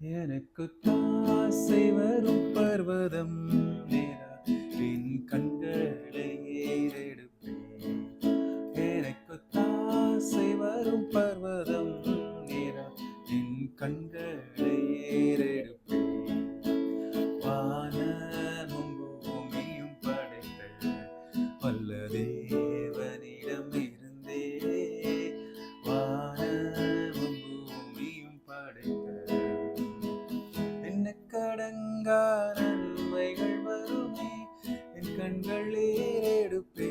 எனக்கு தாசை வரும் பர்வதம் நின் கண்களை ஏறெடுப்பேன். எனக்கு தாசை வரும் பர்வதம் நின் கண்களை ஏறெடுப்பேன். வானமும் பூமியும் படைத்த வல்லதே கடங்கா நன்மைகள் வருமே. என் கண்கள் ஏறெடுப்பே